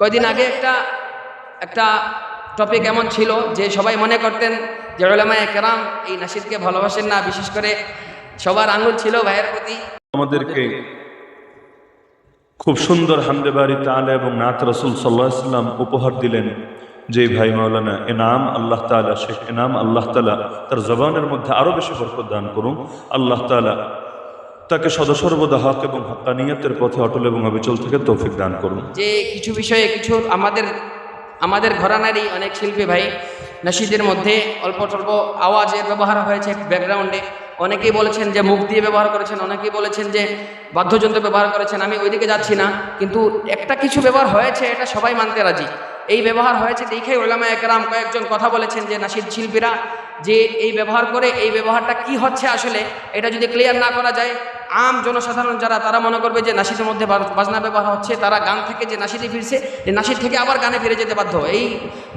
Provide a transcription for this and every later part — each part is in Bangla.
কয়দিন আগে একটা একটা টপিক এমন ছিল যে সবাই মনে করতেন যে ওলামায় কেরাম এই নাসিদকে ভালোবাসেন না, বিশেষ করে সবার আঙুল ছিল ভাইয়ের প্রতি। আমাদেরকে খুব সুন্দর হামদে বাড়ি তালা এবং নাত রসুল সাল্লাহ সাল্লাম উপহার দিলেন যে ভাই মাওলানা এনাম আল্লাহ তালা শেখ এনাম আল্লাহ তালা তার জবানের মধ্যে আরও বেশি বরকত দান করুন। আল্লাহ তালা তাকে সদসর্বদা হক এবং হকানিয়তের পথে অটল এবং অবিচল থেকে তৌফিক দান করুন। যে কিছু বিষয়ে কিছু আমাদের আমাদের ঘরানারই অনেক শিল্পী ভাই নাসিদের মধ্যে অল্প স্বল্প আওয়াজের ব্যবহার হয়েছে ব্যাকগ্রাউন্ডে। অনেকেই বলেছেন যে মুখ দিয়ে ব্যবহার করেছেন, অনেকেই বলেছেন যে বাদ্যযন্ত্র ব্যবহার করেছেন, আমি ওইদিকে যাচ্ছি না। কিন্তু একটা কিছু ব্যবহার হয়েছে, এটা সবাই মানতে রাজি। এই ব্যবহার হয়েছে দেখেই ওলামা একরাম কয়েকজন কথা বলেছেন যে নাসিদ শিল্পীরা যে এই ব্যবহার করে এই ব্যবহারটা কি হচ্ছে আসলে, এটা যদি ক্লিয়ার না করা যায় আম জনসাধারণ যারা, তারা মনে করবে যে নাসিদের মধ্যে বাজনা ব্যবহার হচ্ছে, তারা গান থেকে যে নাসিদে ফিরছে, যে নাসিদ থেকে আবার গানে ফিরে যেতে বাধ্য। এই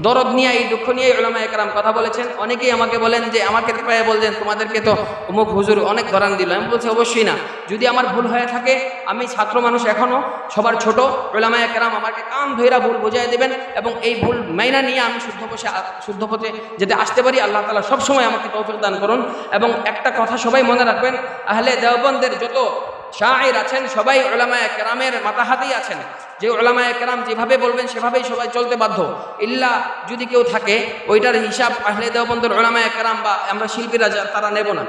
দরদ নিয়ে, এই দুঃখ নিয়ে ওলামা একরাম কথা বলেছেন। অনেকেই আমাকে বলেন যে, আমাকে প্রায় বলছেন, তোমাদেরকে তো অমুক হুজুর অনেক ধরান দিল। আমি বলছি, অবশ্যই না। যদি আমার ভুল হয়ে থাকে, আমি ছাত্র মানুষ এখনও সবার ছোট ওলামা একরাম আমাকে কান ধৈরা ভুল বুঝাই দেবেন এবং এই ভুল মাইনা নিয়ে আমি শুদ্ধ পথে শুদ্ধ পথে যেতে আসতে পারি। আল্লাহ তালা সবসময় আমাকে তৌফিক দান করুন। এবং একটা কথা সবাই মনে রাখবেন, আহলে দেওবন্দের যত শায়ের আছেন, সবাই ওলামায় কেরামের মাতাহাতেই আছেন। যে ওলামায় কেরাম যেভাবে বলবেন, সেভাবেই সবাই চলতে বাধ্য। ইল্লা যদি কেউ থাকে, ওইটার হিসাব আহলে দেওবন্দের ওলামায় কেরাম বা আমরা শিল্পীরা তারা নেব না।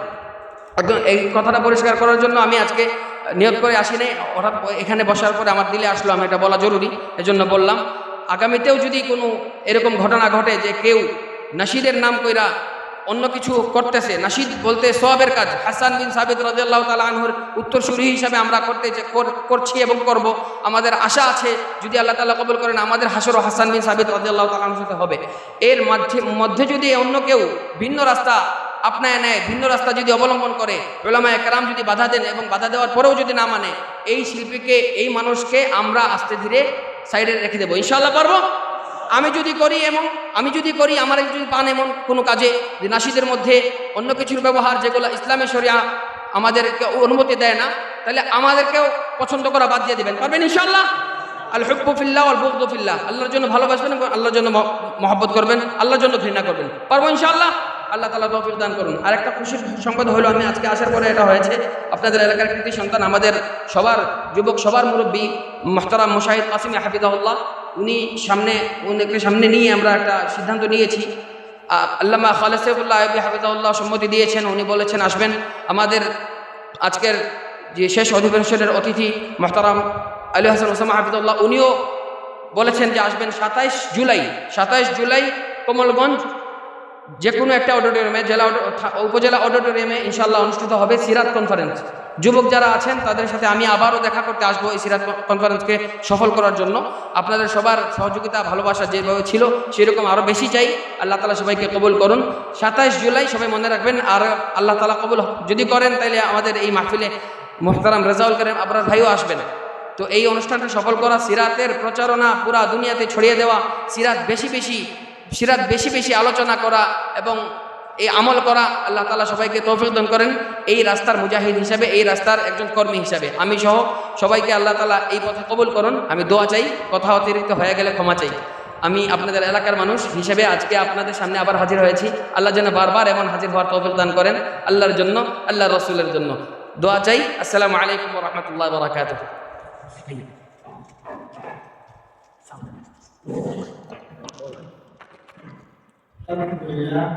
একদম এই কথাটা পরিষ্কার করার জন্য আমি আজকে নিয়োগ করে আসি নাই। হঠাৎ এখানে বসার পরে আমার দিলে আসলো, আমি এটা বলা জরুরি, এজন্য বললাম, আগামীতেও যদি কোনো এরকম ঘটনা ঘটে যে কেউ নাসিদের নাম কইরা অন্য কিছু করতেছে। নাসিদ বলতে সবের কাজ। হাসান বিন সাবিদ রাজিয়াল্লাহ তালা আনহুর উত্তরসূরি হিসাবে আমরা করতে করছি এবং করব। আমাদের আশা আছে, যদি আল্লাহ তালা কবল করেন, আমাদের হাসরও হাসান বিন সাবিদ রাজিয়াল্লাহ তালা আনহুর সাথে হবে। এর মধ্যে মধ্যে যদি অন্য কেউ ভিন্ন রাস্তা আপনায় নেয়, ভিন্ন রাস্তা যদি অবলম্বন করে ওলামা একরাম যদি বাধা দেন এবং বাধা দেওয়ার পরেও যদি না মানে এই শিল্পীকে, এই মানুষকে আমরা আস্তে ধীরে সাইডে রেখে দেবো। ইনশাল্লাহ পারব? আমি যদি করি এমন, আমি যদি করি আমার যদি পান এমন কোনো কাজে, যে নাসিদের মধ্যে অন্য কিছুর ব্যবহার যেগুলো ইসলামী শরিয়া আমাদেরকে অনুমতি দেয় না, তাহলে আমাদেরকেও পছন্দ করা বাদ দিয়ে দেবেন। পারবেন ইনশাল্লাহ আল হব্বফিল্লাহ আল আল্লাহর জন্য ভালোবাসবেন এবং আল্লাহর জন্য মহব্বত করবেন, আল্লাহর জন্য ঘৃণা করবেন। পারব ইনশাআল্লাহ? আল্লাহ তালা তৌফিক দান করুন। আর একটা খুশির সংবাদ হলো, আমি আজকে আসার পরে এটা হয়েছে, আপনাদের এলাকার কৃতি সন্তান, আমাদের সবার যুবক, সবার মুরব্বী, মোহতারাম মুশাহিদ কাসিম হাফিজাউল্লাহ উনি সামনে, উনিকে সামনে নিয়ে আমরা একটা সিদ্ধান্ত নিয়েছি। আল্লামা খালেসেফুল্লাহ আবি হাফিজাউল্লাহ সম্মতি দিয়েছেন, উনি বলেছেন, আসবেন। আমাদের আজকের যে শেষ অধিবেশনের অতিথি মোহতারাম আলী হাসান ওসামা হাফিজুল্লাহ উনিও বলেছেন যে আসবেন সাতাইশ জুলাই সাতাইশ জুলাই কমলগঞ্জ যে কোনো একটা অডিটোরিয়ামে জেলা উপজেলা অডিটোরিয়ামে ইনশাল্লাহ অনুষ্ঠিত হবে সিরাত কনফারেন্স যুবক যারা আছেন, তাদের সাথে আমি আবারও দেখা করতে আসব এই সিরাত কনফারেন্সকে সফল করার জন্য। আপনাদের সবার সহযোগিতা, ভালোবাসা যেভাবে ছিল, সেরকম আরও বেশি চাই। আল্লাহ তালা সবাইকে কবুল করুন। সাতাইশ জুলাই, সবাই মনে রাখবেন, আর আল্লাহ তালা কবুল যদি করেন তাহলে আমাদের এই মাহফিলে মোহতারাম রেজাউল করেন আবরার ভাইও আসবেন। তো এই অনুষ্ঠানটা সফল করা, সিরাতের প্রচারণা পুরা দুনিয়াতে ছড়িয়ে দেওয়া, সিরাত বেশি বেশি সিরাত বেশি বেশি আলোচনা করা এবং এই আমল করা, আল্লাহ তালা সবাইকে তৌফিক দান করেন। এই রাস্তার মুজাহিদ হিসাবে, এই রাস্তার একজন কর্মী হিসাবে। আমি সহ সবাইকে আল্লাহ তালা এই পথে কবুল করুন। আমি দোয়া চাই, কথা অতিরিক্ত হয়ে গেলে ক্ষমা চাই। আমি আপনাদের এলাকার মানুষ হিসেবে আজকে আপনাদের সামনে আবার হাজির হয়েছি। আল্লাহ যেন বারবার এমন হাজির হওয়ার তৌফিক দান করেন, আল্লাহর জন্য আল্লাহ রসুলের জন্য। দোয়া চাই। আসসালামু আলাইকুম রহমতুল্লাহ বরাকাত Alhamdulillah.